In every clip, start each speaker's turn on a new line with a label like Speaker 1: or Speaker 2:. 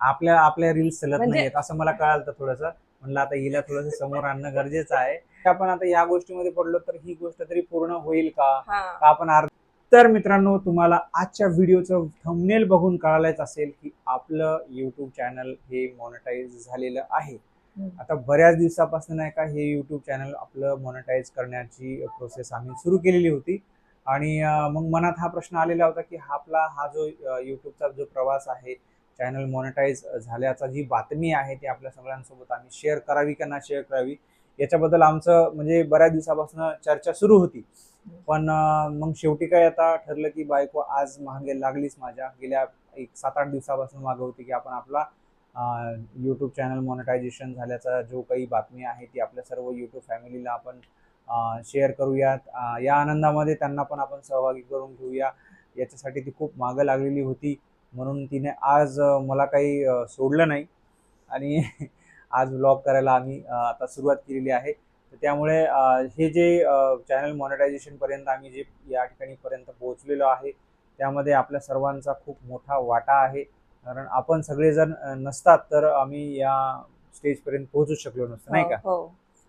Speaker 1: आपल्या आपल्या रील्स चलत
Speaker 2: म्हणजे-
Speaker 1: नाहीयेत. असं मला कळालं थोडस. म्हणलं आता हिला थोडस समोर आणणं गरजेचं आहे. आपण आता या गोष्टीमध्ये पडलो तर ही गोष्ट तरी पूर्ण होईल का?
Speaker 2: हा.
Speaker 1: का आपण अर्ध तर मित्रांनो तुम्हाला आजच्या व्हिडिओचं थंबनेल बघून कळायच असेल की आपलं युट्यूब चॅनल हे मॉनिटाईज झालेलं आहे.
Speaker 2: हम्म.
Speaker 1: आता बऱ्याच दिवसापासून नाही का हे युट्यूब चॅनल आपलं मॉनिटाईज करण्याची प्रोसेस आम्ही सुरू केलेली होती. आणि अं, मग मनात हा प्रश्न आलेला होता की हा आपला हा जो युट्यूबचा जो प्रवास आहे चॅनल मॉनिटाईज झाल्याचा जी बातमी आहे ती आपल्या सगळ्यांसोबत आम्ही शेअर करावी का ना शेअर करावी याच्याबद्दल आमचं म्हणजे बऱ्याच दिवसापासून चर्चा सुरू होती. पण मग शेवटी काय आता ठरलं की बायको आज मागे लागलीच माझ्या. गेल्या एक सात आठ दिवसापासून मागे होती की आपण आपला यूट्यूब चॅनल मॉनिटायझेशन झाल्याचा जो काही बातमी आहे ती आपल्या सर्व यूट्यूब फॅमिलीला आपण शेअर करूयात. या आनंदामध्ये त्यांना पण आपण सहभागी करून घेऊया. याच्यासाठी ती खूप मागं लागलेली होती. म्हणून तिने आज मला काही सोडलं नाही. आणि आज व्लॉग करायला आम्ही आता सुरुवात केलेली आहे. तर त्यामुळे हे जे चॅनल मॉनिटायझेशनपर्यंत आम्ही जे या ठिकाणी पर्यंत पोहोचलेलो आहे त्यामध्ये आपल्या सर्वांचा खूप मोठा वाटा आहे. कारण आपण सगळेजण नसतात तर आम्ही या स्टेजपर्यंत पोहोचू शकलो नसतो नाही का?
Speaker 2: हो, हो.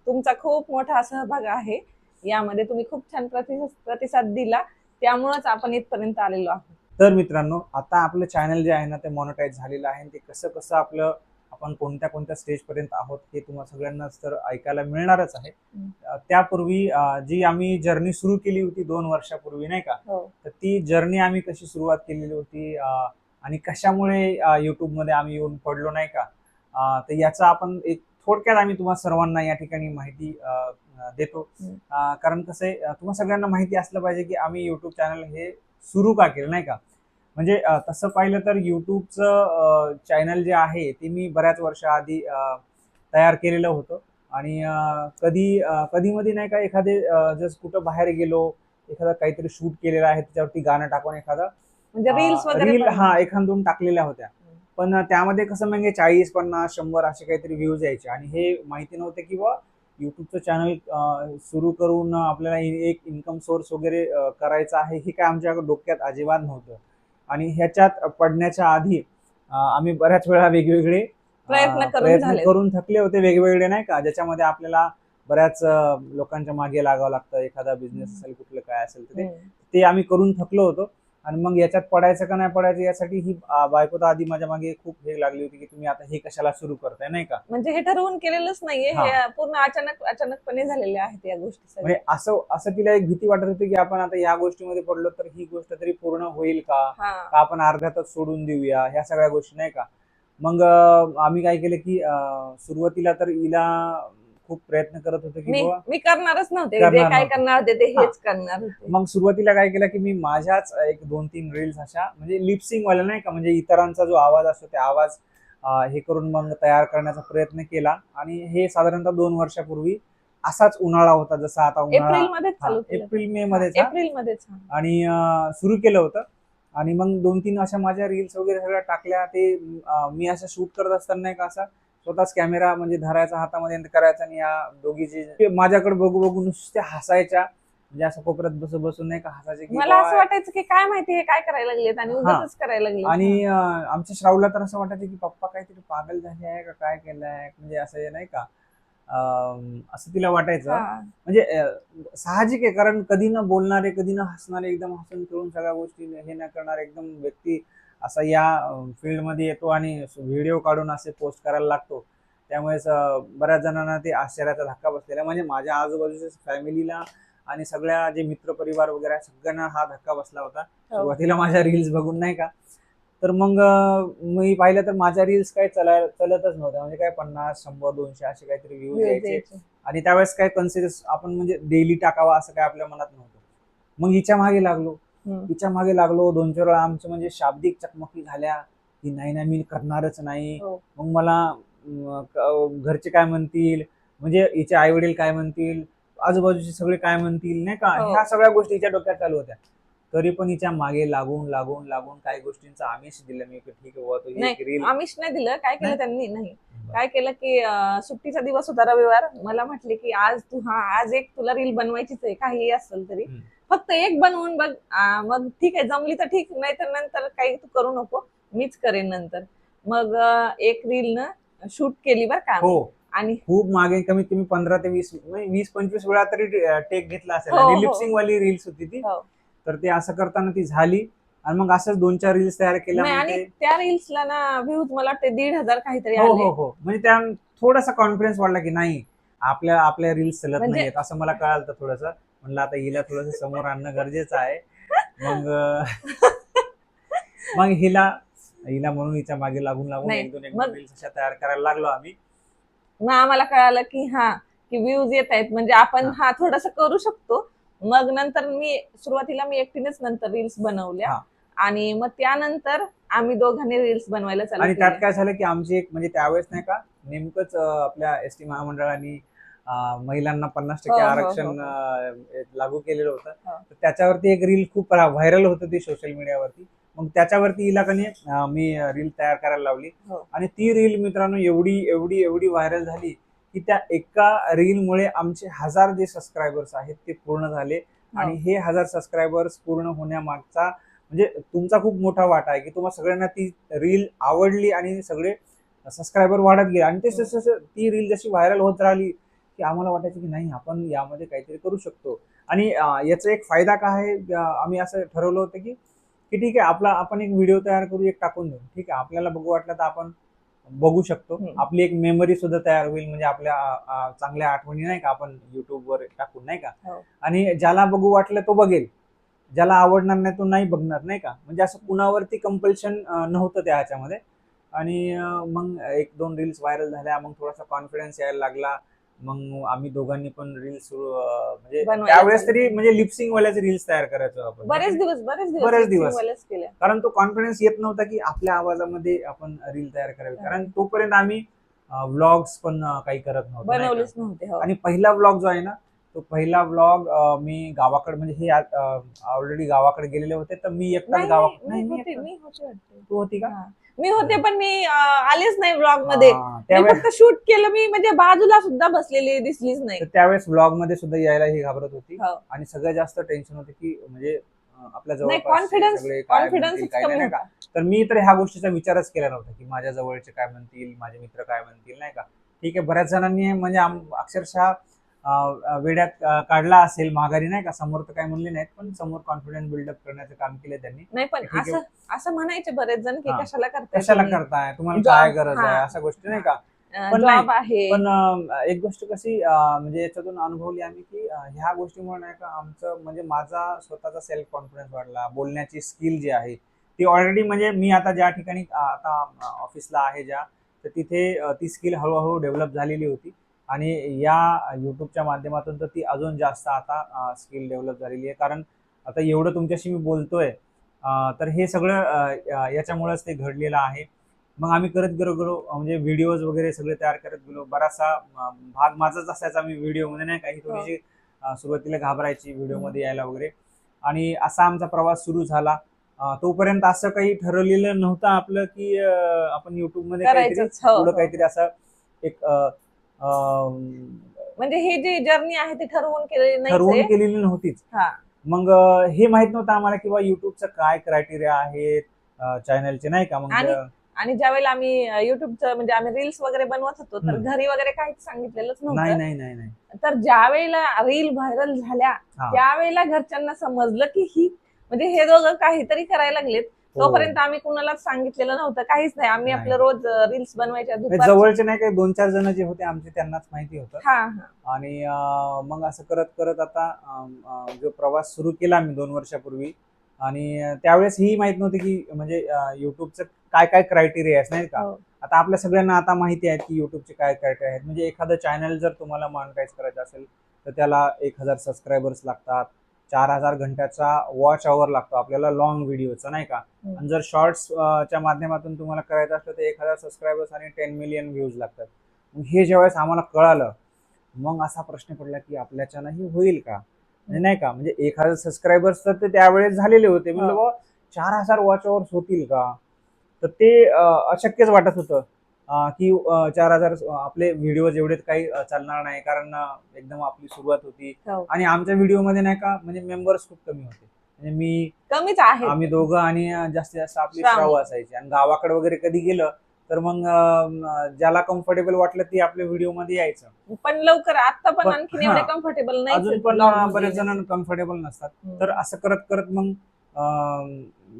Speaker 2: तुमचा खूप मोठा सहभाग आहे. यामध्ये तुम्ही खूप छान प्रतिसाद प्रतिसाद दिला. त्यामुळेच आपण इथपर्यंत आलेलो आहोत.
Speaker 1: तर मित्रांनो आता आपलं चॅनल जे आहे ना ते मॉनिटाईज झालेलं आहे. ते कसं कसं आपलं आपण कोणत्या कोणत्या स्टेजपर्यंत आहोत हे तुम्हाला सगळ्यांनाच तर ऐकायला मिळणारच आहे. त्यापूर्वी जी आम्ही जर्नी सुरू केली होती दोन वर्षापूर्वी नाही का?
Speaker 2: हो.
Speaker 1: तर ती जर्नी आम्ही कशी सुरुवात केलेली होती आणि कशामुळे युट्यूबमध्ये आम्ही येऊन पडलो नाही का? तर याचा आपण एक थोडक्यात आम्ही तुम्हाला सर्वांना या ठिकाणी माहिती देतो. कारण कसं आहे तुम्हाला सगळ्यांना माहिती असलं पाहिजे की आम्ही युट्यूब चॅनल हे सुरू का केलं नाही का? म्हणजे तसं पाहिलं तर युट्यूबचं चॅनल जे आहे ते मी बऱ्याच वर्षाआधी तयार केलेलं होतं. आणि कधी अं, कधी मध्ये नाही का एखादे जस्ट कुठं बाहेर गेलो एखादा काहीतरी शूट केलेलं आहे त्याच्यावरती गाणं टाकून एखादा
Speaker 2: म्हणजे रील्स वगैरे
Speaker 1: रील हा एखाद दोन टाकलेल्या होत्या. पण त्यामध्ये कसं म्हणजे चाळीस पन्नास शंभर असे काहीतरी व्ह्यूज यायचे. आणि हे माहिती नव्हते की बा युट्यूबचं चॅनल सुरू करून आपल्याला एक इन्कम सोर्स वगैरे करायचा आहे हे काय आमच्या डोक्यात अजिबात नव्हतं. आणि ह्याच्यात पडण्याच्या आधी आम्ही बऱ्याच वेळा वेगवेगळे
Speaker 2: प्रयत्न करून
Speaker 1: प्रयत्न. करून थकले होते वेगवेगळे नाही का? ज्याच्यामध्ये आपल्याला बऱ्याच लोकांच्या मागे लागावं लागतं. एखादा बिझनेस असेल कुठलं काय असेल तर. ते आम्ही करून थकलो होतो. आणि मग याच्यात पडायचं का नाही पडायचं यासाठी ही बायको तर आधी माझ्या मागे खूप हे लागली होती की तुम्ही आता हे कशाला सुरू करताय नाही का?
Speaker 2: म्हणजे हे ठरवून केलेलंच नाहीये
Speaker 1: हा.
Speaker 2: पूर्ण अचानक अचानकपणे झालेले आहेत या गोष्टी
Speaker 1: म्हणजे असं असं तिला एक भीती वाटत होती की आपण आता या गोष्टीमध्ये पडलो तर ही गोष्ट तरी पूर्ण होईल का? आपण अर्ध्यातच सोडून देऊया? ह्या सगळ्या गोष्टी नाही का? मग आम्ही काय केलं की सुरुवातीला तर हिला खूप प्रयत्न करत होतो की
Speaker 2: मी करणारच नव्हते.
Speaker 1: करणार
Speaker 2: काय
Speaker 1: नव्हते.
Speaker 2: करणार होते ते हेच करणार होते.
Speaker 1: मग सुरुवातीला काय केलं की मी माझ्याच एक दोन तीन रील्स अशा म्हणजे लिपसिंग वाल्या नाही का म्हणजे इतरांचा जो आवाज असतो ते आवाज अं, हे करून मग तयार करण्याचा प्रयत्न केला. आणि हे साधारणतः दोन वर्षापूर्वी असाच उन्हाळा होता जसा आता उन्हाळा
Speaker 2: एप्रिल मध्येच
Speaker 1: हा,
Speaker 2: चालू केलं.
Speaker 1: एप्रिल मे मध्ये
Speaker 2: एप्रिल मध्येच हा.
Speaker 1: आणि सुरू केलं होतं. आणि मग दोन तीन अशा माझ्या रील्स वगैरे सगळ्या टाकल्या. ते अं, मी असं शूट करत असताना का असा स्वतःच कॅमेरा म्हणजे धरायचा हातामध्ये करायचा आणि या दोघीची माझ्याकडे बघू बघू नुसत्या हसायच्या. म्हणजे असं कोपऱ्यात बसून बसून नाही का हसायचे की
Speaker 2: मला असं वाटायचं की काय माहिती हे काय करायला लागलेत आणि. उगाच करायला लागले
Speaker 1: आणि आमच्या श्रावला तर असं वाटायचं की पप्पा काहीतरी पागल झाले आहे का काय केलंय? म्हणजे असं हे नाही का? असं तिला वाटायचं. म्हणजे साहजिक आहे कारण कधी न बोलणारे कधी न हसणारे एकदम हसून खेळून सगळ्या गोष्टी हे न करणारे एकदम व्यक्ती असा या फील्डमध्ये येतो आणि व्हिडिओ काढून असे पोस्ट करायला लागतो. त्यामुळेच बऱ्याच जणांना ते आश्चर्याचा धक्का बसलेला. म्हणजे माझ्या आजूबाजूच्या फॅमिलीला आणि सगळ्या जे मित्रपरिवार वगैरे आहे, सगळ्यांना हा धक्का बसला होता. सुरुवातीला माझ्या रील्स बघून नाही का? तर मग मी पाहिलं तर माझ्या रील्स काही चलाय चलतच नव्हत्या. म्हणजे काय पन्नास शंभर दोनशे असे काहीतरी व्ह्यूज यायचे. आणि त्यावेळेस काय कन्सिडर आपण म्हणजे डेली टाकावा असं काय आपल्या मनात नव्हतं. मग हिच्या मागे लागलो. हिच्या मागे लागलो दोन चार वेळा आमचं म्हणजे शाब्दिक चकमकी झाल्या. की नाही नाही मी करणारच नाही.
Speaker 2: हो.
Speaker 1: मग मला घरचे काय म्हणतील? म्हणजे हिचे आई वडील काय म्हणतील? आजूबाजूचे सगळे काय म्हणतील? नाही का?
Speaker 2: हो.
Speaker 1: ह्या सगळ्या गोष्टी हिच्या डोक्यात चालू होत्या. तरी पण हिच्या मागे लागून लागून लागून काही गोष्टींचा आमिष दिलं मी. ठीक आहे
Speaker 2: आमिष नाही दिलं. काय केलं? त्यांनी? नाही. काय केलं की सुट्टीचा दिवस होता रविवार. मला म्हटले की आज तू हा आज एक तुला रील बनवायचीच आहे. काही असेल तरी. फक्त एक बनवून बघ. मग ठीक आहे जमली तर ठीक नाही तर नंतर काही तू करू नको. मीच करेन नंतर. मग एक रील न शूट केली बर का.
Speaker 1: हो.
Speaker 2: आणि
Speaker 1: खूप मागे कमीत कमी पंधरा ते वीस म्हणजे वीस पंचवीस वेळा तरी टेक घेतला असेल.
Speaker 2: हो,
Speaker 1: आणि
Speaker 2: हो.
Speaker 1: लिपसिंग वाली रील्स होती ती.
Speaker 2: हो.
Speaker 1: तर ते असं करताना ती झाली. आणि मग असंच दोन चार रील्स तयार केल्या.
Speaker 2: नाही, आणि त्या रील्सला ना व्ह्यूज मला वाटते दीड हजार काहीतरी
Speaker 1: हो हो
Speaker 2: आले.
Speaker 1: हो म्हणजे त्या थोडासा कॉन्फिडन्स वाढला की नाही आपल्या आपल्या रील्स चलत
Speaker 2: म्हणजे-
Speaker 1: नाहीयेत. असं मला कळालं थोडस. म्हणलं आता हिला थोडस समोर आणणं गरजेचं आहे मग मग हिला हिला म्हणून हिच्या मागे लागून लागून
Speaker 2: नाही,
Speaker 1: एक दोन एक
Speaker 2: मग-
Speaker 1: रील्स अशा तयार करायला लागलो आम्ही
Speaker 2: मग आम्हाला कळालं की हा की व्ह्यूज येत आहेत म्हणजे आपण
Speaker 1: हा.
Speaker 2: थोडासा करू शकतो मग नंतर मी सुरुवातीला मी एकटीनेच नंतर रील्स बनवल्या
Speaker 1: हा.
Speaker 2: आणि मग त्यानंतर आम्ही दोघांनी रील्स बनवायला चालू
Speaker 1: आणि त्यात
Speaker 2: केल्या.
Speaker 1: काय झालं की आमची एक म्हणजे त्यावेळेस नाही का नेमकंच अं, आपल्या एस टी महामंडळाने महिलांना पन्नास
Speaker 2: हो,
Speaker 1: टक्के
Speaker 2: हो,
Speaker 1: आरक्षण
Speaker 2: हो, हो.
Speaker 1: अं, लागू केलेलं होतं
Speaker 2: हो.
Speaker 1: तर त्याच्यावरती एक रील खूप व्हायरल होत ती सोशल मीडियावरती मग त्याच्यावरती हिला कनी अं, मी रील तयार करायला लावली
Speaker 2: हो.
Speaker 1: आणि ती रील मित्रांनो एवढी एवढी एवढी व्हायरल झाली की त्या एका रीलमुळे आमचे हजार जे सबस्क्रायबर्स आहेत ते पूर्ण झाले
Speaker 2: हो.
Speaker 1: आणि हे हजार सबस्क्रायबर्स पूर्ण होण्यामागचा म्हणजे तुमचा खूप मोठा वाटा आहे की तुम्हाला सगळ्यांना ती रील आवडली आणि सगळे सबस्क्रायबर वाढत गेले आणि ते ती रील जशी व्हायरल होत राहिली की आम्हाला वाटायचं की नाही आपण यामध्ये काहीतरी करू शकतो. आणि याचा एक फायदा काय आहे? आम्ही असं ठरवलं होतं की की ठीक आहे आपला आपण एक व्हिडिओ तयार करू एक टाकून देऊ. ठीक आहे आपल्याला बघू वाटलं तर आपण बघू शकतो. आपली एक मेमरी सुद्धा तयार होईल म्हणजे आपल्या चांगल्या आठवणी नाही का आपण युट्यूबवर टाकून नाही का?
Speaker 2: हो.
Speaker 1: आणि ज्याला बघू वाटलं तो बघेल. ज्याला आवडणार नाही तो नाही बघणार नाही का? म्हणजे असं कुणावरती कंपल्शन नव्हतं त्या ह्याच्यामध्ये. आणि मग एक दोन रील्स व्हायरल झाल्या मग थोडासा कॉन्फिडन्स यायला लागला. मग आम्ही दोघांनी पण रील्स म्हणजे
Speaker 2: बनवायला
Speaker 1: त्यावेळेस तरी म्हणजे लिपसिंग वाल्याचे रील्स तयार करायचो आपण
Speaker 2: बरेच दिवस बरेच दिवस
Speaker 1: बरेच दिवस.
Speaker 2: केल्या
Speaker 1: कारण तो कॉन्फिडन्स येत नव्हता की आपल्या आवाजामध्ये आपण रील तयार करावी कारण तोपर्यंत आम्ही व्लॉग्स पण अं, काही करत नव्हतो नाही का?
Speaker 2: बनवलेच नव्हते हो
Speaker 1: आणि पहिला व्लॉग जो आहे ना तो पहिला व्लॉग मी गावाकडे म्हणजे हे ऑलरेडी गावाकडे गेलेले होते तर मी एकटाच
Speaker 2: नाही,
Speaker 1: गावाकडे
Speaker 2: नाही,
Speaker 1: नाही,
Speaker 2: मी
Speaker 1: मी
Speaker 2: होते
Speaker 1: एकटाच.
Speaker 2: मी होते वाटते.
Speaker 1: तू होती का
Speaker 2: हा. मी होते पण मी आलेच नाही ब्लॉगमध्ये.
Speaker 1: हा,
Speaker 2: मी फक्त शूट केलं मी म्हणजे बाजूला सुद्धा बसलेली दिसलीच नाही.
Speaker 1: त्यावेळेस व्लॉगमध्ये सुद्धा यायला ही घाबरत होती.
Speaker 2: हो.
Speaker 1: आणि सगळ्यात जास्त टेन्शन होते की म्हणजे आपल्या जवळ
Speaker 2: कॉन्फिडन्स कॉन्फिडन्स
Speaker 1: तर मी तर ह्या गोष्टीचा विचारच केला नव्हता की माझ्या जवळचे काय म्हणतील माझे मित्र काय म्हणतील नाही का? ठीक आहे बऱ्याच जणांनी म्हणजे अक्षरशः वेड्यात काढला असेल माघारी नाही का? समोर तर काय म्हणले नाहीत पण समोर कॉन्फिडन्स बिल्डअप करण्याचं काम केलं त्यांनी.
Speaker 2: नाही पण. असं असं म्हणायचे बरेच जण की. कशाला करताय
Speaker 1: कशाला
Speaker 2: तुम्ही?
Speaker 1: करताय? तुम्हाला
Speaker 2: Job,
Speaker 1: काय गरज आहे?
Speaker 2: हा.
Speaker 1: अशा गोष्टी नाही का?
Speaker 2: अं,
Speaker 1: पण
Speaker 2: आहे.
Speaker 1: पण अं, एक गोष्ट कशी अं, म्हणजे याच्यातून अनुभवली आम्ही की अं, ह्या गोष्टीमुळे नाही का आमचं म्हणजे माझा स्वतःचा सेल्फ कॉन्फिडन्स वाढला. बोलण्याची स्किल जी आहे ती ऑलरेडी म्हणजे मी आता ज्या ठिकाणी अं, आता ऑफिसला आहे ज्या तर तिथे अं, ती स्किल हळूहळू डेव्हलप झालेली होती. आणि या युट्यूबच्या माध्यमातून तर ती अजून जास्त आता स्किल डेव्हलप झालेली आहे. कारण आता एवढं तुमच्याशी मी बोलतोय तर हे सगळं याच्यामुळेच ते घडलेलं आहे. मग आम्ही करत गेलो गेलो म्हणजे व्हिडिओज वगैरे सगळे तयार करत गेलो. बराचसा भाग माझाच असायचा मी व्हिडिओमध्ये नाही काही थोडीशी अं, सुरुवातीला घाबरायची व्हिडिओमध्ये यायला वगैरे. आणि असा आमचा प्रवास सुरू झाला. तोपर्यंत असं काही ठरवलेलं नव्हतं आपलं की आपण युट्यूबमध्ये काहीतरी
Speaker 2: करायचंच. हो,
Speaker 1: थोडं
Speaker 2: हो.
Speaker 1: काहीतरी असं एक
Speaker 2: म्हणजे ही जी जर्नी आहे ती ठरवून केलेली
Speaker 1: ठरवून
Speaker 2: नाही
Speaker 1: केलेली नव्हतीच
Speaker 2: हा
Speaker 1: मग हे माहीत नव्हतं आम्हाला किंवा युट्यूबचं काय क्रायटेरिया आहेत चॅनलचे नाही का मग
Speaker 2: आणि
Speaker 1: अं,
Speaker 2: आणि ज्यावेळेला आम्ही युट्यूबचं म्हणजे आम्ही रील्स वगैरे बनवत होतो तर
Speaker 1: हम्म.
Speaker 2: घरी वगैरे काहीच सांगितलेलंच
Speaker 1: नाही
Speaker 2: नव्हतं
Speaker 1: नाही नाही नाही
Speaker 2: तर ज्या वेळेला रील व्हायरल झाल्या
Speaker 1: हा.
Speaker 2: त्यावेळेला घरच्यांना समजलं की ही म्हणजे हे दोघं काहीतरी करायला लागलेत. तोपर्यंत आम्ही कुणालाच सांगितलेलं नव्हतं. काहीच नाही. आम्ही. आपलं रोज रील्स बनवायच्या दुपारच्या-
Speaker 1: जवळचे नाही काही दोन चार जण जे होते आमचे त्यांनाच माहिती होतं.
Speaker 2: हा हा.
Speaker 1: आणि अं, मग असं करत करत आता अं, अं, जो प्रवास सुरू केला मी दोन वर्षापूर्वी आणि अं, त्यावेळेस ही माहीत नव्हती की म्हणजे युट्यूबचं काय काय क्रायटेरिया आहे नाही का?
Speaker 2: हो.
Speaker 1: आता आपल्या सगळ्यांना आता माहिती आहे की युट्यूबचे काय क्रायटेरिया आहेत. म्हणजे एखादं चॅनल जर तुम्हाला मॉनिटाईज करायचं असेल तर त्याला एक हजार सबस्क्रायबर्स लागतात. चार हजार घंट्याचा वॉच आवर लागतो आपल्याला लॉंग व्हिडिओचा नाही का?
Speaker 2: हम्म.
Speaker 1: आणि जर शॉर्ट्स च्या माध्यमातून तुम्हाला करायचं असलं तर एक हजार सबस्क्रायबर्स आणि टेन मिलियन व्ह्यूज लागतात. मग हे ज्यावेळेस आम्हाला कळालं मग असा प्रश्न पडला की आपल्याच्यानंही होईल का? म्हणजे नाही का? म्हणजे एक हजार सबस्क्रायबर्स तर ते त्यावेळेस झालेले होते.
Speaker 2: हा.
Speaker 1: बाबा चार हजार वॉच आवर्स होतील का? तर ते अशक्यच वाटत होतं. की चार हजार आपले व्हिडिओ एवढे काही चालणार नाही. कारण एकदम आपली सुरुवात होती.
Speaker 2: हो.
Speaker 1: आणि आमच्या व्हिडिओमध्ये नाही का म्हणजे मेंबर्स खूप कमी होते. म्हणजे मी
Speaker 2: कमीच आहे
Speaker 1: आम्ही दोघं आणि जास्तीत जास्त आपली
Speaker 2: श्रावणी.
Speaker 1: श्राव असायची. आणि गावाकडे वगैरे कधी गेलं तर मग अं, ज्याला कम्फर्टेबल वाटलं ती आपल्या व्हिडिओमध्ये यायचं.
Speaker 2: पण लवकर आता पण
Speaker 1: पण-
Speaker 2: आणखीन एवढे
Speaker 1: हा.
Speaker 2: कम्फर्टेबल नाही
Speaker 1: अजून पण बरेच जण कम्फर्टेबल नसतात. तर असं करत करत मग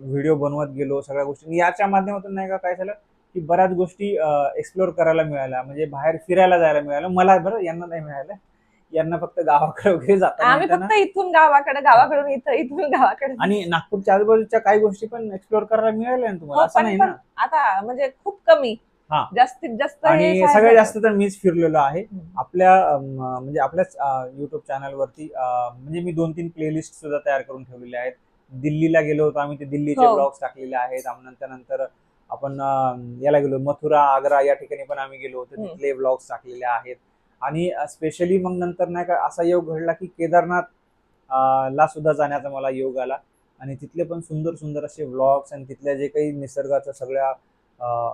Speaker 1: व्हिडिओ बनवत गेलो सगळ्या गोष्टी. याच्या माध्यमातून नाही का काय झालं की बऱ्याच गोष्टी एक्सप्लोर करायला मिळाल्या. म्हणजे बाहेर फिरायला जायला मिळालं. मला बरं यांना नाही मिळालं. यांना फक्त गावाकडे वगैरे जाता
Speaker 2: आम्ही. फक्त इथून गावाकडे गावाकडून इथं इथून गावाकडे.
Speaker 1: आणि नागपूरच्या आजूबाजूच्या काही गोष्टी पण एक्सप्लोर करायला मिळाल्या ना तुम्हाला?
Speaker 2: हो,
Speaker 1: असं नाही ना?
Speaker 2: आता म्हणजे खूप कमी.
Speaker 1: हा.
Speaker 2: जास्तीत जास्त हे
Speaker 1: आणि सगळ्यात जास्त तर मीच फिरलेलो आहे. आपल्या म्हणजे आपल्याच युट्यूब चॅनलवरती म्हणजे मी दोन तीन प्लेलिस्ट सुद्धा तयार करून ठेवलेले आहेत. दिल्लीला गेलो होतो आम्ही ते दिल्लीचे
Speaker 2: हो.
Speaker 1: ब्लॉग्स टाकलेले आहेत. आम- नंतर नंतर आपण याला गेलो मथुरा आग्रा या ठिकाणी पण आम्ही गेलो होतो. तिथले ब्लॉग्स टाकलेले आहेत. आणि स्पेशली मग नंतर नाही का असा योग घडला की केदारनाथ ला सुद्धा जाण्याचा मला योग आला. आणि तिथले पण सुंदर सुंदर असे व्लॉग्स आणि तिथल्या जे काही निसर्गाच्या सगळ्या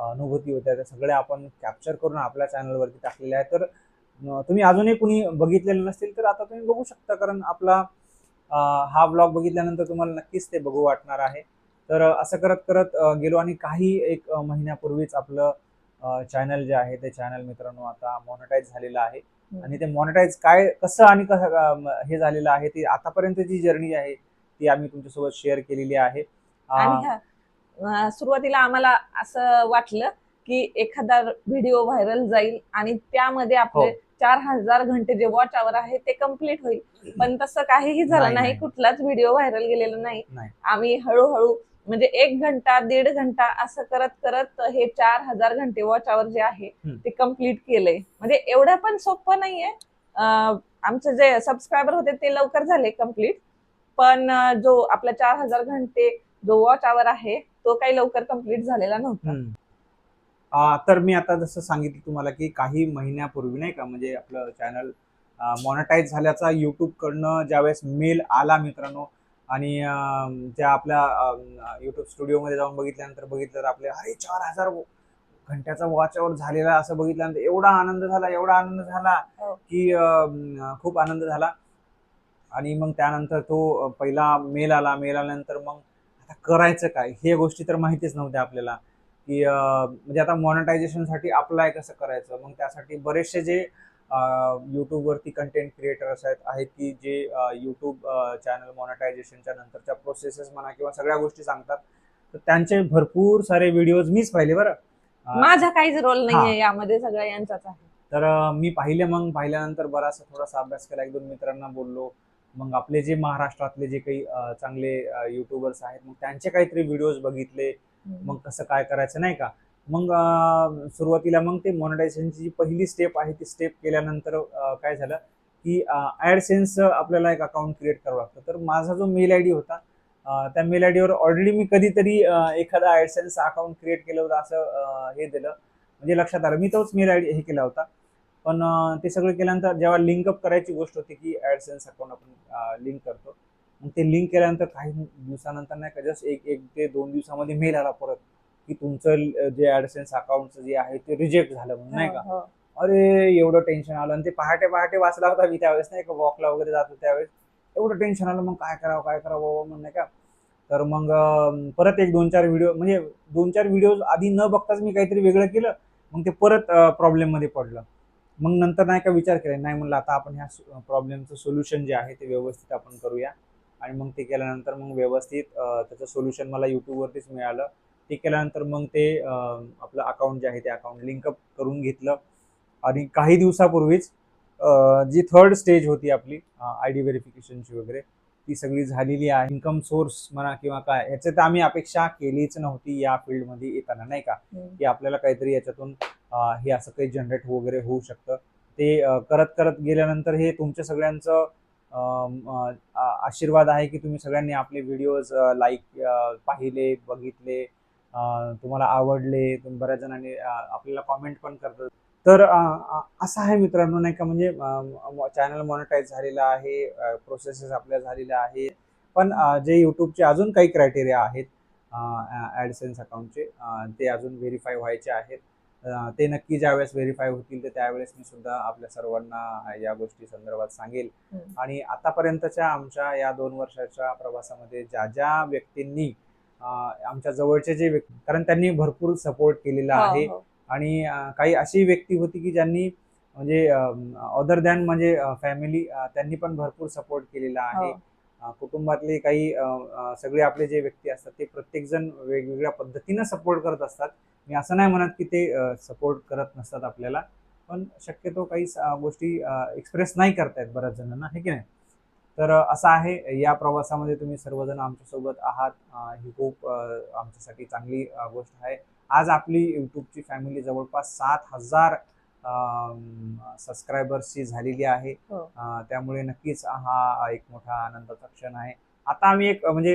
Speaker 1: अनुभूती होत्या त्या सगळ्या आपण कॅप्चर करून आपल्या चॅनलवरती टाकलेल्या आहेत. तर तुम्ही अजूनही कुणी बघितलेले नसतील तर आता तुम्ही बघू शकता. कारण आपला हा ब्लॉग बघितल्यानंतर तुम्हाला नक्कीच ते बघू वाटणार आहे. तर असं करत करत गेलो आणि काही एक महिन्यापूर्वीच आपलं चॅनल जे आहे ते चॅनल मित्रांनो आता मॉनिटाईज झालेलं आहे आणि ते मॉनिटाईज काय कसं आणि कसं हे झालेलं आहे ती आतापर्यंतची जर्नी आहे ती आम्ही तुमच्यासोबत शेअर केलेली आहे
Speaker 2: सुरुवातीला आम्हाला असं वाटलं की एखादा व्हिडिओ व्हायरल जाईल आणि त्यामध्ये आपले
Speaker 1: हो.
Speaker 2: चार हजार घंटे जे वॉच आवर आहे ते कंप्लीट होईल पण तसं काहीही झालं
Speaker 1: नाही.
Speaker 2: कुठलाच व्हिडिओ व्हायरल गेलेला नाही. आम्ही हळूहळू म्हणजे एक घंटा दीड घंटा असं करत करत हे चार हजार घंटे वॉच आवर जे आहे. ते कंप्लीट केलंय. म्हणजे एवढं पण सोपं नाहीये. आमचे जे सबस्क्रायबर होते ते लवकर झाले कंप्लीट पण जो आपला चार हजार घंटे जो वॉच आवर आहे तो काही लवकर कंप्लीट झालेला नव्हता.
Speaker 1: तर मी आता जसं सांगितलं तुम्हाला की काही महिन्यापूर्वी नाही का म्हणजे आपलं चॅनल मॉनिटाईज झाल्याचा युट्यूब कडनं ज्यावेळेस मेल आला मित्रांनो आणि त्या आपल्या युट्यूब स्टुडिओमध्ये जाऊन बघितल्यानंतर बघितलं तर आपले अरे चार हजार घंट्याचा वॉचवर झालेला असं बघितल्यानंतर एवढा आनंद झाला एवढा आनंद झाला
Speaker 2: हो.
Speaker 1: की खूप आनंद झाला. आणि मग त्यानंतर तो पहिला मेल आला मेल आल्यानंतर मग आता करायचं काय? हे गोष्टी तर माहितीच नव्हत्या आपल्याला की म्हणजे आता मॉनिटायझेशनसाठी अप्लाय कसं करायचं? मग त्यासाठी बरेचसे जे यूट्यूबवरती कंटेंट क्रिएटर्स आहेत आहेत की जे यूट्यूब चॅनल मॉनिटायझेशनच्या नंतरच्या प्रोसेसेस म्हणा किंवा सगळ्या गोष्टी सांगतात तर त्यांचे भरपूर सारे व्हिडिओज मीच पाहिले बरं.
Speaker 2: माझा काहीच रोल. नाहीये यामध्ये सगळ्या यांचाच आहे.
Speaker 1: तर मी पाहिले मग पाहिल्यानंतर बराचसा थोडासा अभ्यास केला एक दोन मित्रांना बोललो. मग आपले जे महाराष्ट्रातले जे काही चांगले युट्यूबर्स आहेत मग त्यांचे काहीतरी व्हिडिओज बघितले. मग कसं काय करायचं नाही का? मग सुरुवातीला मग ते मॉनिटायझेशनची जी पहिली स्टेप आहे ती स्टेप केल्यानंतर काय झालं की ॲडसेन्स आपल्याला एक अकाउंट क्रिएट करावं लागतं. तर माझा जो मेल आय डी होता त्या मेल आय डीवर ऑलरेडी मी कधीतरी एखादा ॲडसेन्स अकाउंट क्रिएट केलं होतं असं हे दिलं. म्हणजे लक्षात आलं. मी तोच मेल आय डी हे केला होता. पण ते सगळं केल्यानंतर जेव्हा लिंकअप करायची गोष्ट होती की ॲडसेन्स अकाउंट आपण लिंक करतो मग ते लिंक केल्यानंतर काही दिवसानंतर नाही का जस्ट एक एक ते दोन दिवसामध्ये मेल आला परत. की तुमचं जे ॲडसेन्स अकाउंटचं जे आहे ते रिजेक्ट झालं म्हणून नाही का?
Speaker 2: हो, हो.
Speaker 1: अरे एवढं टेन्शन आलं. आणि ते पहाटे पहाटे वाचला होता मी त्यावेळेस नाही का? वॉकला वगैरे जातो त्यावेळेस. एवढं टेन्शन आलं. मग काय करावं काय करावं बाबा म्हणून नाही का? तर मग परत एक दोन चार व्हिडिओ म्हणजे दोन चार व्हिडिओ आधी न बघताच मी काहीतरी वेगळं केलं. मग ते परत प्रॉब्लेममध्ये पडलं. मग नंतर नाही का विचार केला. नाही म्हणलं आता आपण ह्या प्रॉब्लेमचं सोल्युशन जे आहे ते व्यवस्थित आपण करूया. आणि मग ते केल्यानंतर मग व्यवस्थित त्याचं सोल्युशन मला यूट्यूबवरतीच मिळालं. ते केल्यानंतर मग ते आपलं अकाउंट जे आहे ते अकाउंट लिंकअप करून घेतलं. आणि काही दिवसापूर्वीच जी थर्ड स्टेज होती आपली आय डी व्हेरिफिकेशनची वगैरे ती सगळी झालेली आहे. इन्कम सोर्स म्हणा किंवा काय याची तर आम्ही अपेक्षा केलीच नव्हती या फील्डमध्ये येताना नाही का. की आपल्याला काहीतरी याच्यातून हे असं काही जनरेट वगैरे होऊ शकतं. ते करत करत गेल्यानंतर हे तुमच्या सगळ्यांचं आशीर्वाद आहे की तुम्ही सगळ्यांनी आपले व्हिडिओज लाईक पाहिले बघितले तुम्हाला आवडले बऱ्याच जणांनी आपल्याला कॉमेंट पण करतात. तर असं आहे मित्रांनो नाही का? म्हणजे चॅनल मॉनिटाईज झालेलं आहे प्रोसेसेस आपल्या झालेल्या आहे पण जे यूट्यूबचे अजून काही क्रायटेरिया आहेत ॲडसेन्स अकाउंटचे ते अजून व्हेरीफाय व्हायचे आहेत. ते नक्की ज्यावेळेस व्हेरीफाय होतील तर त्यावेळेस मी सुद्धा आपल्या सर्वांना या गोष्टी संदर्भात सांगेल. आणि आतापर्यंतच्या आमच्या या दोन वर्षाच्या प्रवासामध्ये ज्या ज्या व्यक्तींनी आमच्या जवळचे जे व्यक्ती कारण त्यांनी भरपूर सपोर्ट केलेला
Speaker 2: हो,
Speaker 1: आहे.
Speaker 2: हो.
Speaker 1: आणि काही अशी व्यक्ती होती की ज्यांनी म्हणजे अदर दॅन म्हणजे फॅमिली त्यांनी पण भरपूर सपोर्ट केलेला आहे.
Speaker 2: हो.
Speaker 1: कुटुंबातले काही सगळे आपले जे व्यक्ती असतात ते प्रत्येक जण वेगवेगळ्या पद्धतीनं सपोर्ट करत असतात. मी असं नाही म्हणत की ते सपोर्ट करत नसतात आपल्याला. पण शक्यतो काही गोष्टी एक्सप्रेस नाही करतायत बऱ्याच जणांना हे की नाही? तर असं आहे या प्रवासामध्ये तुम्ही सर्वजण आमच्यासोबत आहात. ही खूप आमच्यासाठी चांगली गोष्ट आहे. आज आपली युट्यूबची फॅमिली जवळपास सात हजार सबस्क्रायबर्सची झालेली आहे.
Speaker 2: हो.
Speaker 1: त्यामुळे नक्कीच हा एक मोठा आनंदाचा क्षण आहे. आता आम्ही एक म्हणजे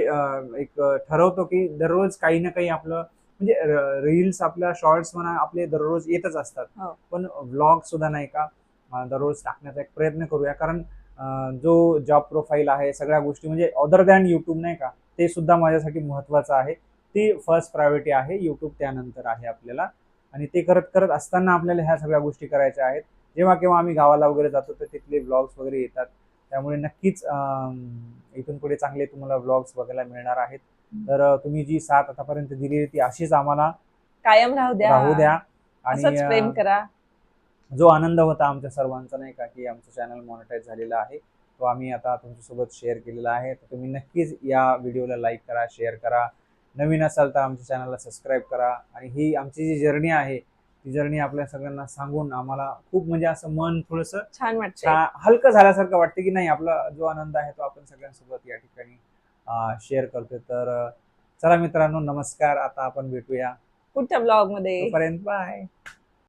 Speaker 1: एक ठरवतो की दररोज काही ना काही आपलं म्हणजे रील्स आपल्या शॉर्ट्स म्हणा आपले दररोज येतच असतात.
Speaker 2: हो.
Speaker 1: पण व्लॉग सुद्धा नाही का? दररोज टाकण्याचा एक प्रयत्न करूया. कारण जो जॉब प्रोफाईल आहे सगळ्या गोष्टी म्हणजे अदर दॅन युट्यूब नाही का ते सुद्धा माझ्यासाठी महत्वाचं आहे. ती फर्स्ट प्रायोरिटी आहे युट्यूब त्यानंतर आहे आपल्याला. आणि ते करत करत असताना आपल्याला ह्या सगळ्या गोष्टी करायच्या आहेत. जेव्हा केव्हा आम्ही गावाला वगैरे जातो तर तिथले व्लॉग्स वगैरे येतात. त्यामुळे नक्कीच इथून पुढे चांगले तुम्हाला व्लॉग्स बघायला मिळणार आहेत. तर तुम्ही जी साथ आतापर्यंत दिली ती अशीच आम्हाला
Speaker 2: कायम राहू द्या.
Speaker 1: राहू द्या. आणि
Speaker 2: प्रेम करा.
Speaker 1: जो आनंद होता आमच्या सर्वांचा नाही का की आमचं चॅनल मॉनिटाईज झालेला आहे. तो आम्ही आता तुमच्यासोबत शेअर केलेला आहे. तर तुम्ही नक्कीच या व्हिडिओला लाईक करा शेअर करा. नवीन असाल तर आमच्या चॅनलला सबस्क्राईब करा. आणि ही आमची जी जर्नी आहे ती जर्नी आपल्या सगळ्यांना सांगून आम्हाला खूप म्हणजे असं मन थोडंसं
Speaker 2: छान वाटतं
Speaker 1: हलकं झाल्यासारखं वाटतं की नाही आपला जो आनंद आहे तो आपण सगळ्यांसोबत या ठिकाणी शेअर करतोय. तर चला मित्रांनो नमस्कार. आता आपण भेटूया
Speaker 2: पुढच्या ब्लॉगमध्ये.
Speaker 1: तोपर्यंत बाय